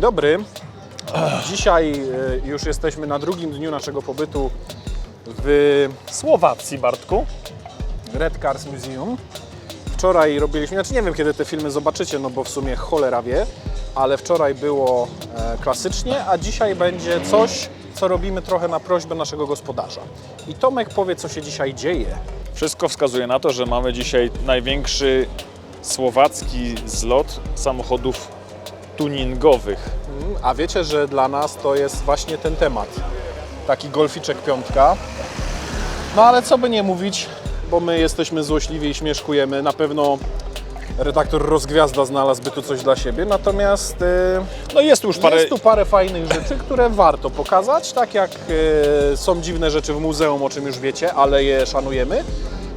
dobry. Dzisiaj e, już jesteśmy na drugim dniu naszego pobytu w Słowacji, Bartku. Red Cars Museum. Wczoraj robiliśmy, znaczy nie wiem kiedy te filmy zobaczycie, no bo w sumie cholera wie, ale wczoraj było e, klasycznie, a dzisiaj będzie coś, co robimy trochę na prośbę naszego gospodarza. I Tomek powie, co się dzisiaj dzieje. Wszystko wskazuje na to, że mamy dzisiaj największy słowacki zlot samochodów tuningowych. Mm, A wiecie, że dla nas to jest właśnie ten temat. Taki golficzek piątka. No ale co by nie mówić, bo my jesteśmy złośliwi i śmieszkujemy. Na pewno redaktor Rozgwiazda znalazłby tu coś dla siebie, natomiast e, No jest tu już parę... jest tu parę fajnych rzeczy, które warto pokazać. Tak jak e, są dziwne rzeczy w muzeum, o czym już wiecie, ale je szanujemy,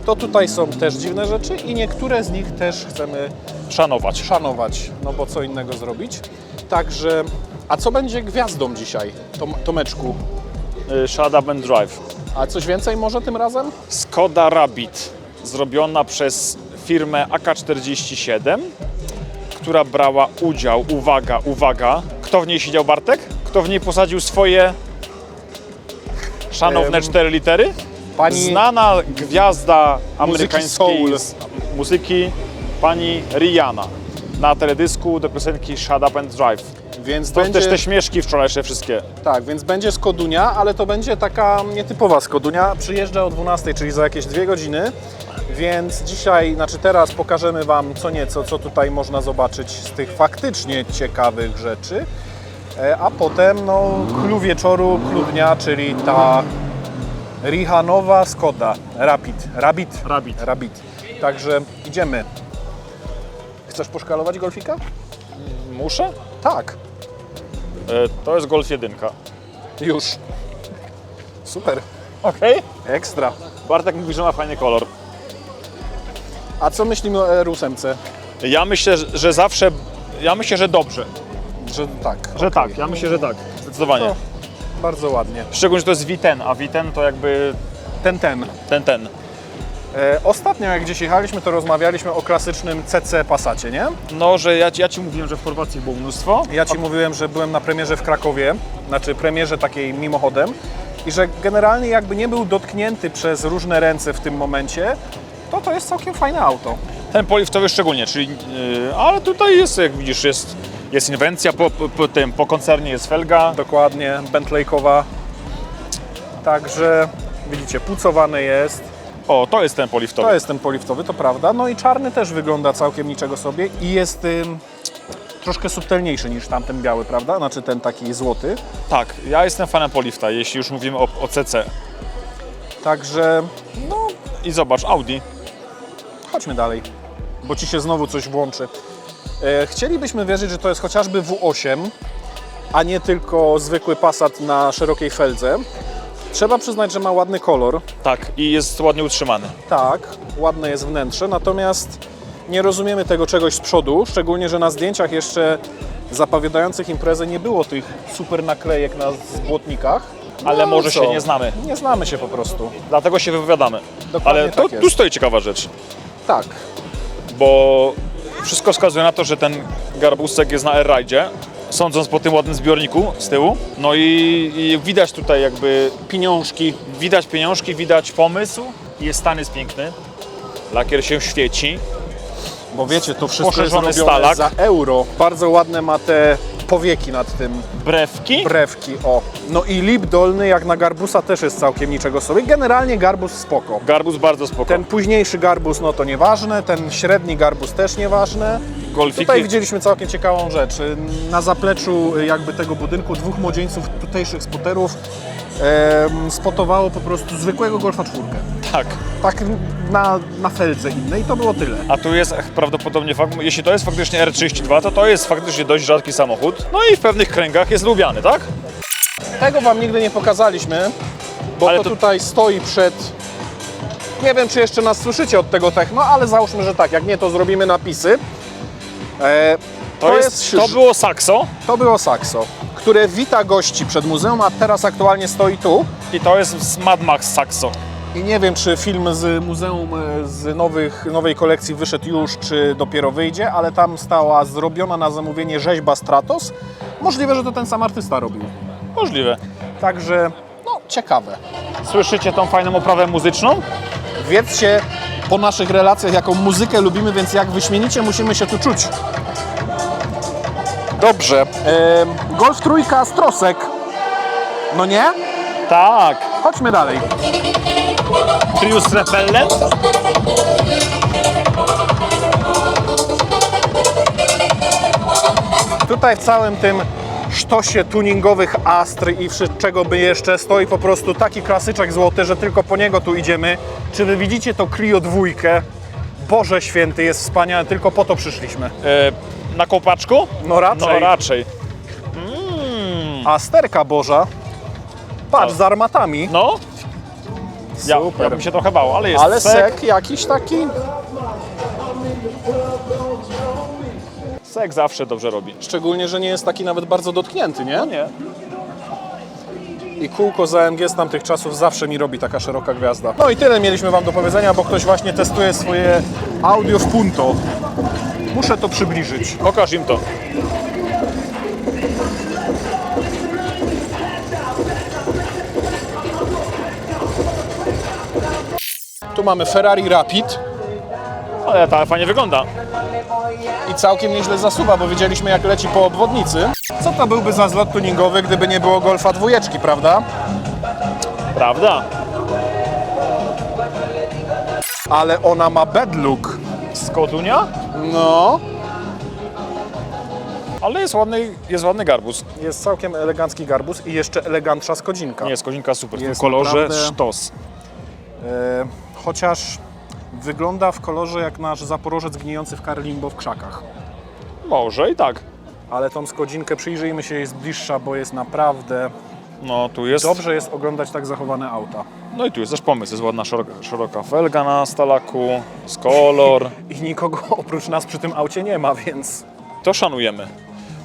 to tutaj są też dziwne rzeczy i niektóre z nich też chcemy szanować. szanować, no bo co innego zrobić. Także, a co będzie gwiazdą dzisiaj, Tom, Tomeczku? Y, Shut Up and Drive. A coś więcej może tym razem? Skoda Rabbit, zrobiona przez firmę AK-47, która brała udział, uwaga, uwaga, kto w niej siedział Bartek? Kto w niej posadził swoje szanowne Em, cztery litery? Pani, Znana gwiazda amerykańskiej muzyki, pani Rihanna. Na teledysku do piosenki Shut Up and Drive. więc To będzie, też te śmieszki wczorajsze wszystkie. tak, więc będzie Skodunia, ale to będzie taka nietypowa Skodunia. Przyjeżdża o 12, czyli za jakieś dwie godziny. Więc dzisiaj, znaczy teraz pokażemy Wam co nieco, co tutaj można zobaczyć z tych faktycznie ciekawych rzeczy. E, A potem, no, clue wieczoru, clue dnia, czyli ta Rihanowa Skoda Rapid. Rabbit? Rabbit. Rabbit. Także idziemy. Chcesz poszkalować golfika? Muszę? Tak. E, To jest Golf 1. Już. Super. Okej. Ekstra. Bartek mówi, że ma fajny kolor. A co myślimy o R8? Ja myślę, że- że zawsze, ja myślę, że dobrze. Że tak. Że okej. tak, ja myślę, że tak. Zdecydowanie. To bardzo ładnie. Szczególnie, że to jest V10, a V10 to jakby Ten, ten. ten, ten. E, ostatnio jak gdzieś jechaliśmy, to rozmawialiśmy o klasycznym CC Passacie, nie? No, że ja, ja Ci mówiłem, że w Chorwacji było mnóstwo. Ja Ci mówiłem, że byłem na premierze w Krakowie, znaczy premierze takiej mimochodem i że generalnie jakby nie był dotknięty przez różne ręce w tym momencie, to to jest całkiem fajne auto. Ten poliftowy szczególnie, czyli, yy, ale tutaj jest, jak widzisz, jest, jest inwencja po, po, tym, po koncernie jest felga. Dokładnie, Bentleykowa. Także widzicie, pucowany jest. O, to jest ten poliftowy. To jest ten poliftowy, to prawda. No i czarny też wygląda całkiem niczego sobie i jest ym, troszkę subtelniejszy niż tamten biały, prawda? Znaczy ten taki złoty. Tak, ja jestem fanem polifta, jeśli już mówimy o, o CC. Także No i zobacz, Audi. chodźmy dalej, bo Ci się znowu coś włączy. E, chcielibyśmy wierzyć, że to jest chociażby W8, a nie tylko zwykły Passat na szerokiej feldze. Trzeba przyznać, że ma ładny kolor. Tak, i jest ładnie utrzymany. Tak, ładne jest wnętrze, natomiast nie rozumiemy tego czegoś z przodu, szczególnie, że na zdjęciach jeszcze zapowiadających imprezę nie było tych super naklejek na zbłotnikach. Ale No może co? się nie znamy. Nie znamy się po prostu. Dlatego się wypowiadamy. Dokładnie Ale to, tak tu stoi ciekawa rzecz, Tak, bo wszystko wskazuje na to, że ten garbusek jest na airride, sądząc po tym ładnym zbiorniku z tyłu. No i, i widać tutaj jakby pieniążki. Widać pieniążki, widać pomysł. Jest stan jest piękny. Lakier się świeci. Bo wiecie, to wszystko jest Poszerzony robione stalak. za euro. Bardzo ładne ma te powieki nad tym, Brewki. brewki, o. No i lip dolny jak na garbusa też jest całkiem niczego sobie. Generalnie garbus spoko. Garbus bardzo spoko. Ten późniejszy garbus, no to nieważne, ten średni garbus też nieważne. Golfiki. Tutaj widzieliśmy całkiem ciekawą rzecz. Na zapleczu jakby tego budynku dwóch młodzieńców tutejszych spoterów em, spotowało po prostu zwykłego Golfa czwórkę. Tak. Tak na, na feldze innej i to było tyle. A tu jest prawdopodobnie, fak- jeśli to jest faktycznie R32, to to jest faktycznie dość rzadki samochód. No i w pewnych kręgach jest lubiany, tak? Tego Wam nigdy nie pokazaliśmy, bo Ale to, to- tutaj stoi przed... Nie wiem, czy jeszcze nas słyszycie od tego techno, ale załóżmy, że tak. Jak nie, to zrobimy napisy. E, To, jest, to krzyż. było Saxo To było Saxo, które wita gości przed muzeum, a teraz aktualnie stoi tu. i to jest Mad Max Saxo. I nie wiem, czy film z muzeum e, z nowych, nowej kolekcji wyszedł już, czy dopiero wyjdzie, ale tam stała zrobiona na zamówienie rzeźba Stratos. Możliwe, że to ten sam artysta robił. Możliwe. Także, no, ciekawe. Słyszycie tą fajną oprawę muzyczną? Wiedzcie po naszych relacjach, jaką muzykę lubimy, więc jak wyśmienicie musimy się tu czuć. Dobrze. Em, golf trójka Strosek. No nie? Tak. Chodźmy dalej. Prius Repellent? Tutaj w całym tym sztosie tuningowych Astry i czego by jeszcze stoi po prostu taki klasyczek złoty, że tylko po niego tu idziemy. Czy wy widzicie to Clio dwójkę? Boże święty, jest wspaniały, tylko po to przyszliśmy. E, na kopaczku? No raczej. No raczej. A sterka Boża, patrz, O. z armatami. No, ja, Super. ja bym się trochę bał, ale jest Ale sek. sek jakiś taki. Sek zawsze dobrze robi. Szczególnie, że nie jest taki nawet bardzo dotknięty, nie? No nie. I kółko z AMG z tamtych czasów zawsze mi robi taka szeroka gwiazda. No i tyle mieliśmy Wam do powiedzenia, bo ktoś właśnie testuje swoje audio w punto. Muszę to przybliżyć. Pokaż im to. Tu mamy Ferrari Rapid Ale ta fajnie wygląda. i całkiem nieźle zasuwa, bo widzieliśmy jak leci po obwodnicy. Co to byłby za zlot tuningowy, gdyby nie było Golfa dwójeczki, prawda? Prawda? Ale ona ma bad look. Skodunia? No, Ale jest ładny, jest ładny garbus. jest całkiem elegancki garbus i jeszcze elegantsza skodzinka. Nie, skodzinka super. W tym Jest kolorze naprawdę- sztos. E, chociaż wygląda w kolorze jak nasz zaporożec gnijący w Karlimbo w krzakach. Może i tak. Ale tą skodzinkę przyjrzyjmy się jej z bliższa, bo jest naprawdę... No tu jest. Dobrze jest oglądać tak zachowane auta. No i tu jest też pomysł. Jest ładna szeroka, szeroka felga na stalaku, z kolor. I nikogo oprócz nas przy tym aucie nie ma, więc... To szanujemy.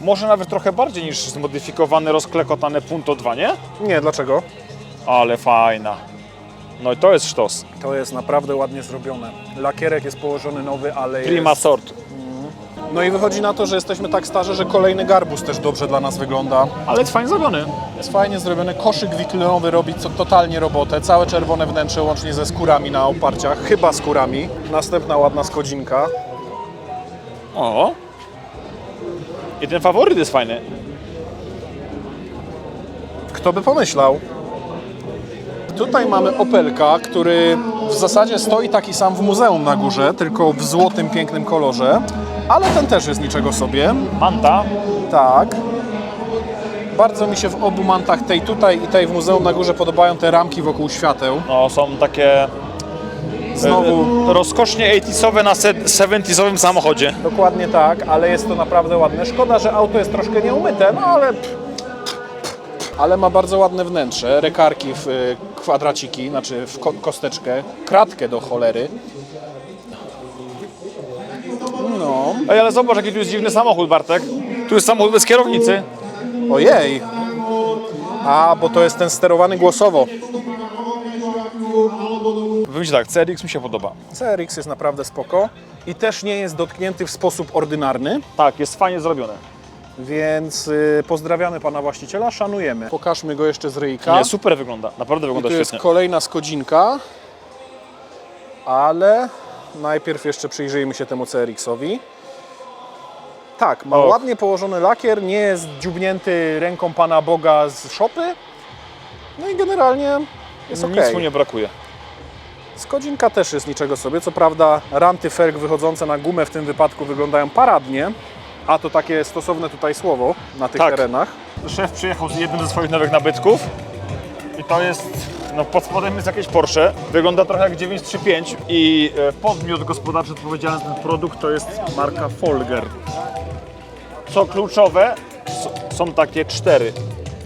Może nawet trochę bardziej niż zmodyfikowany, rozklekotany Punto 2, nie? Nie, dlaczego? Ale fajna. No i to jest sztos. To jest naprawdę ładnie zrobione. Lakierek jest położony nowy, ale Prima jest... sort. No i wychodzi na to, że jesteśmy tak starzy, że kolejny garbus też dobrze dla nas wygląda. Ale jest fajnie zrobiony. Jest fajnie zrobiony, koszyk wiklinowy robi co, totalnie robotę. Całe czerwone wnętrze łącznie ze skórami na oparciach, chyba skórami. Następna ładna skodzinka. O. I ten faworyt jest fajny. Kto by pomyślał? Tutaj mamy Opelka, który w zasadzie stoi taki sam w muzeum na górze, tylko w złotym, pięknym kolorze. Ale ten też jest niczego sobie. Manta. Tak. Bardzo mi się w obu mantach, tej tutaj i tej w muzeum na górze, podobają te ramki wokół świateł. No są takie Znowu e, rozkosznie 80sowe na se- 70sowym samochodzie. Dokładnie tak, ale jest to naprawdę ładne. Szkoda, że auto jest troszkę nieumyte, no ale. Ale ma bardzo ładne wnętrze, rekarki w y, kwadraciki, znaczy w ko- kosteczkę, kratkę do cholery. No, Ej, ale zobacz jaki tu jest dziwny samochód, Bartek. Tu jest samochód bez kierownicy. ojej. A, bo to jest ten sterowany głosowo. Powiem ci tak, CRX mi się podoba. CRX jest naprawdę spoko i też nie jest dotknięty w sposób ordynarny, Tak, jest fajnie zrobione. Więc y, pozdrawiamy pana właściciela, szanujemy. Pokażmy go jeszcze z ryjka. Nie, super wygląda. Naprawdę I wygląda tu jest świetnie. kolejna skodzinka, ale najpierw jeszcze przyjrzyjmy się temu CRX-owi. Tak, ma Och. ładnie położony lakier, nie jest dziubnięty ręką Pana Boga z szopy. No i generalnie jest ok. Nic mu nie brakuje. Skodzinka też jest niczego sobie. Co prawda ranty felg wychodzące na gumę w tym wypadku wyglądają paradnie, a to takie stosowne tutaj słowo na tych Tak. terenach. Szef przyjechał z jednym ze swoich nowych nabytków i to jest, no pod spodem jest jakieś Porsche, wygląda trochę jak 935 i e, podmiot gospodarczy odpowiedzialny za ten produkt to jest marka Folger. Co kluczowe, s- są takie cztery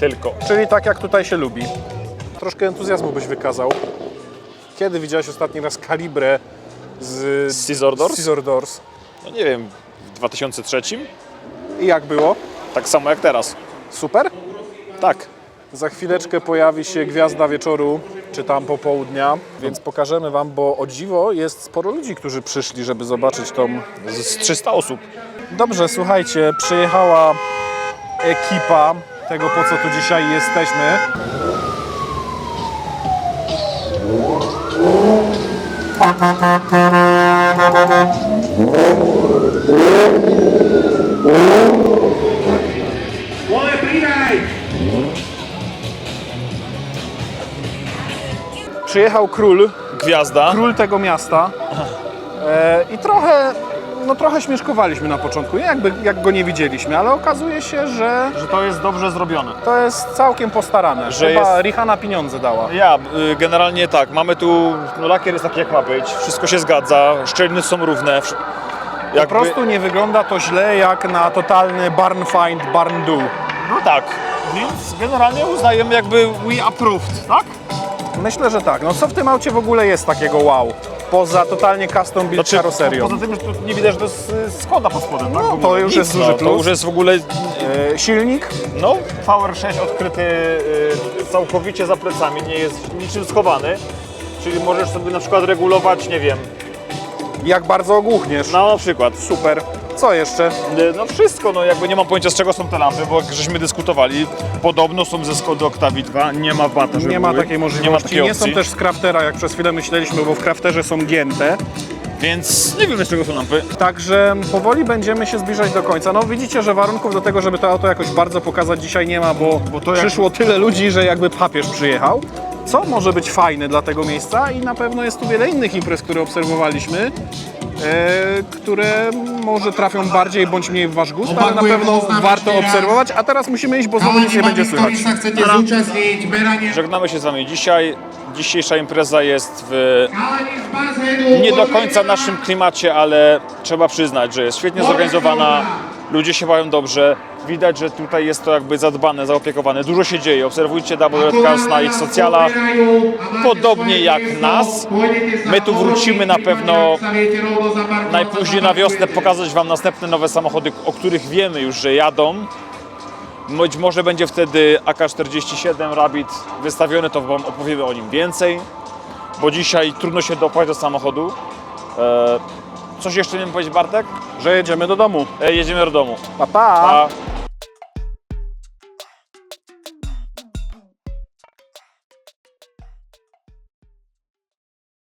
tylko. Czyli tak jak tutaj się lubi. Troszkę entuzjazmu byś wykazał. Kiedy widziałeś ostatni raz kalibrę z Z Scissor Doors? Scissor Doors? No nie wiem, 2003? I jak było? Tak samo jak teraz. Super? Tak. Za chwileczkę pojawi się gwiazda wieczoru, czy tam popołudnia, więc pokażemy Wam, bo o dziwo jest sporo ludzi, którzy przyszli, żeby zobaczyć tą... Z, z 300 osób. Dobrze, słuchajcie, przyjechała ekipa tego, po co tu dzisiaj jesteśmy. Przyjechał król, Gwiazda. król tego miasta e, i trochę, no trochę śmieszkowaliśmy na początku, jakby, jak go nie widzieliśmy, ale okazuje się, że Że to jest dobrze zrobione. to jest całkiem postarane. Że Chyba jest- Rihanna pieniądze dała. Ja, y, generalnie tak, mamy tu, no lakier jest taki jak ma być, wszystko się zgadza, szczeliny są równe. wsz- Po Jakby, prostu nie wygląda to źle jak na totalny barn find, barn do. No tak, więc generalnie uznajemy jakby we approved, tak? Myślę, że tak. No co w tym aucie w ogóle jest takiego wow? Poza totalnie custom build karoserią. Poza tym, że tu nie widać, że to jest y, Skoda pod spodem, tak? No, ogóle. to już Nic, jest duży no, To plus. już jest w ogóle, E, silnik? no, VR6 odkryty y, całkowicie za plecami, nie jest niczym schowany. Czyli możesz sobie na przykład regulować, nie wiem, Jak bardzo ogłuchniesz. no na przykład Super. Co jeszcze? No wszystko, no jakby nie mam pojęcia z czego są te lampy, bo jak żeśmy dyskutowali, podobno są ze Skody Octavii 2, nie ma bata, żeby Nie ma były. takiej możliwości. Nie ma takiej są też z Craftera, jak przez chwilę myśleliśmy, bo w Crafterze są gięte. więc nie wiem z czego są lampy. Także powoli będziemy się zbliżać do końca. No widzicie, że warunków do tego, żeby to auto jakoś bardzo pokazać dzisiaj nie ma, bo, Bo to jak- przyszło tyle ludzi, że jakby papież przyjechał. Co może być fajne dla tego miejsca i na pewno jest tu wiele innych imprez, które obserwowaliśmy, e, które może trafią bardziej bądź mniej w wasz gust, ale na pewno warto obserwować, a teraz musimy iść, bo znowu nic nie będzie słychać. Żegnamy się z Wami dzisiaj. Dzisiejsza impreza jest w nie do końca naszym klimacie, ale trzeba przyznać, że jest świetnie zorganizowana, ludzie się mają dobrze. Widać, że tutaj jest to jakby zadbane, zaopiekowane. Dużo się dzieje. Obserwujcie Double Red Cars na ich socjalach. Podobnie jak nas. My tu wrócimy na pewno najpóźniej na wiosnę pokazać Wam następne nowe samochody, o których wiemy już, że jadą. Być może będzie wtedy AK-47 Rabbit wystawiony, to Wam opowiemy o nim więcej, bo dzisiaj trudno się dopłać do samochodu. Coś jeszcze nie wiem powiedzieć Bartek? Że jedziemy do domu. E, jedziemy do domu. Pa, pa! Pa.